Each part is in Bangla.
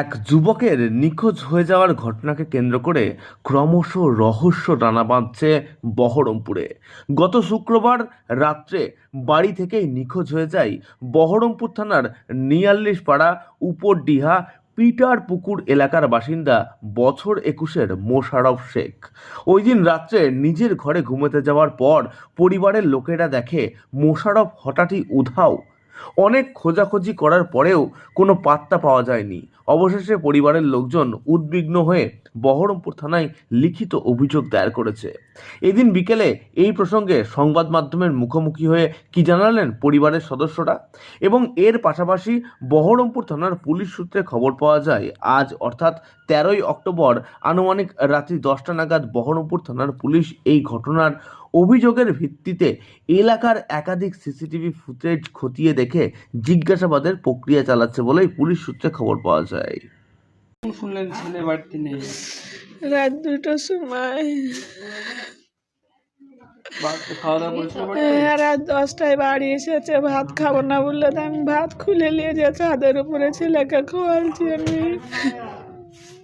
এক যুবকের নিখোঁজ হয়ে যাওয়ার ঘটনাকে কেন্দ্র করে ক্রমশ রহস্য টানা বাঁধছে বহরমপুরে। গত শুক্রবার রাত্রে বাড়ি থেকেই নিখোঁজ হয়ে যায় বহরমপুর থানার নিয়াল্লিশ পাড়া উপরডিহা পিটার পুকুর এলাকার বাসিন্দা বছর একুশের মোশারফ শেখ। ওই দিন রাত্রে নিজের ঘরে ঘুমোতে যাওয়ার পর পরিবারের লোকেরা দেখে মোশারফ হঠাৎই উধাও অনেক খোঁজাখুঁজি করার পরেও কোনো পাত্তা পাওয়া যায়নি। অবশেষে পরিবারের লোকজন উদ্বিগ্ন হয়ে বহরমপুর থানায় লিখিত অভিযোগ দায়ের করেছে। এদিন বিকেলে এই প্রসঙ্গে সংবাদ মাধ্যমের মুখোমুখি হয়ে কি জানালেন পরিবারের সদস্যরা? এবং এর পাশাপাশি বহরমপুর থানার পুলিশ সূত্রে খবর পাওয়া যায়, আজ অর্থাৎ তেরোই অক্টোবর আনুমানিক রাত্রি দশটা নাগাদ বহরমপুর থানার পুলিশ এই ঘটনার অভিযোগের ভিত্তিতে এলাকার একাধিক সিসিটিভি ফুটেজ খতিয়ে দেখে জিজ্ঞাসাবাদের প্রক্রিয়া চালাচ্ছে বলেই পুলিশ সূত্রে খবর পাওয়া যায়। শুনলেন ছেলে বাড়িতে নেই রাত দুটোর সময়। খাওয়া দাওয়া হ্যাঁ, রাত দশটায় বাড়ি এসেছে ভাত খাব না বললে। তো আমি ভাত খুলে নিয়ে যে ছাদের উপরে ছেলেকে খোয়ালছি আমি কীভাবে বুঝলেন বাড়িতে নেই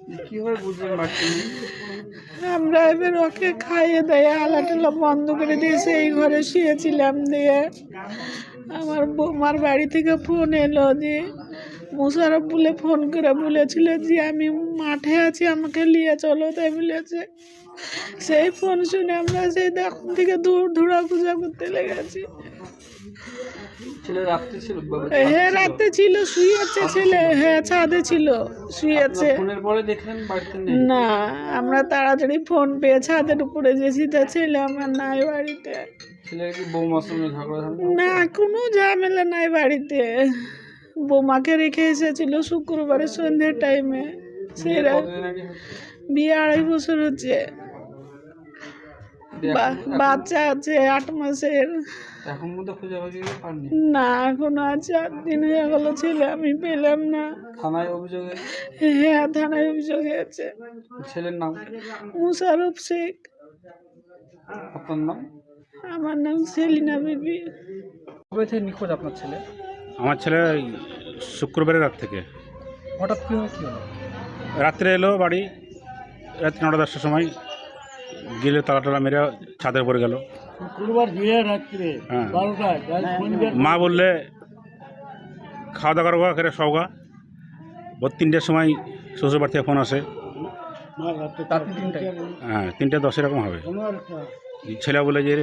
আমরা এবার ওকে খাইয়ে দেয় আলাটালা বন্ধ করে দিয়েছে, এই ঘরে শুয়েছিলাম দিয়ে। আমার বৌমার বাড়ি থেকে ফোন এলো যে মুশারফ বলে ফোন করে বলেছিল যে আমি মাঠে আছি আমাকে নিয়ে চলো তাই বলেছে। সেই ফোন শুনে আমরা সেই তখন থেকে দূর ধুরা পূজা করতে লেগেছি। হ্যাঁ রাতে ছিল ছেলে। হ্যাঁ ছাদে ছিল না আমরা তাড়াতাড়ি ফোন পেয়ে ছাদের উপরে গেছি তা ছেলে আমার নাই বাড়িতে। না কোনো ঝামেলা নাই বাড়িতে। বোমাকে রেখে এসেছিল শুক্রবারের সন্ধ্যের টাইমে সেরা। বিয়ে আড়াই বছর হচ্ছে। বা- বাচ্চা আছে আট মাসের। না এখনও আর চার দিন হয়ে গেল ছেলে আমি পেলাম না। থানায় অভিযোগে হ্যাঁ থানায় অভিযোগ হয়েছে ছেলের নাম? মুশারফ শেখ। আপনার নাম? আমার নাম সেলিনা বিবি। কবে থেকে নিখোঁজ আপনার ছেলে? আমার ছেলে শুক্রবারের রাত থেকে। হঠাৎ কি হয়েছিল রাত্রে এলো বাড়ি রাত্রি নটা দশটার সময় গেলে তালা টালা মেরে ছাদের উপরে গেল। শুক্রবার দিয়ে রাত্রে হ্যাঁ। বারোটায় শনিবার মা বললে খাওয়া দাওয়া করব করে সবগা ভোর তিনটের সময় শ্বশুর বাড়ি থেকে ফোন আসে। রাত্রি তিনটায় হ্যাঁ তিনটে দশ এরকম হবে। ছেলে বলে যে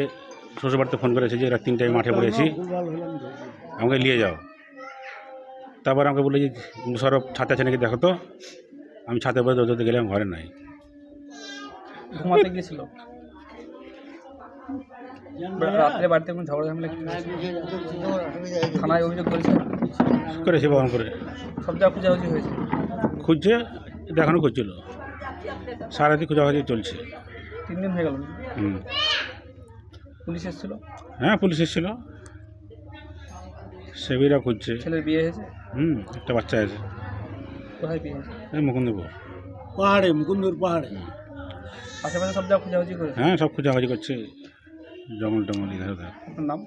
শ্বশুর বাড়িতে ফোন করেছে যে রাত তিনটায় মাঠে পড়েছি। হলাম। তো। আমাকে নিয়ে যাও। তারপর আমাকে বলে যে সরব ছাতে আছে নাকি দেখো তো। আমি ছাতে উপরে দৌড়তে গেলাম ঘরে নাই। ঘুমাতে গিয়েছিল? রাত্রে বাড়িতে কোনো ঝগড়া ঝামেলা থানায় অভিযোগ করেছে? করেছি বহন করে। সব খোঁজাখুঁজি হয়েছে? খুঁজছে দেখানো খুঁজছিল সারাদিন খোঁজাখুঁজি চলছে। তিন দিন হয়ে গেল হুম। পুলিশ এসেছিল? হ্যাঁ পুলিশ এসেছিল। সেবিরা খুঁজছে। ছেলের বিয়ে হয়েছে? হুম একটা বাচ্চা আছে। কোথায় বিয়ে হয়েছে? এই মুকুন্দপুর। পাহাড়ে মুকুন্দপুর পাহাড়ে। আশেপাশে সব জায়গা খোঁজাখুঁজি করে? হ্যাঁ সব খোঁজাখুঁজি করছে। জঙ্গল টঙ্গল ইধার ওধার। আপনার নাম?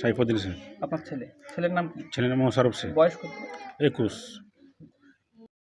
সাইফুদ্দিন শেখ। আপনার ছেলে। ছেলের নাম কি? ছেলের নাম মোশারফ শেখ। বয়স কত? একুশ।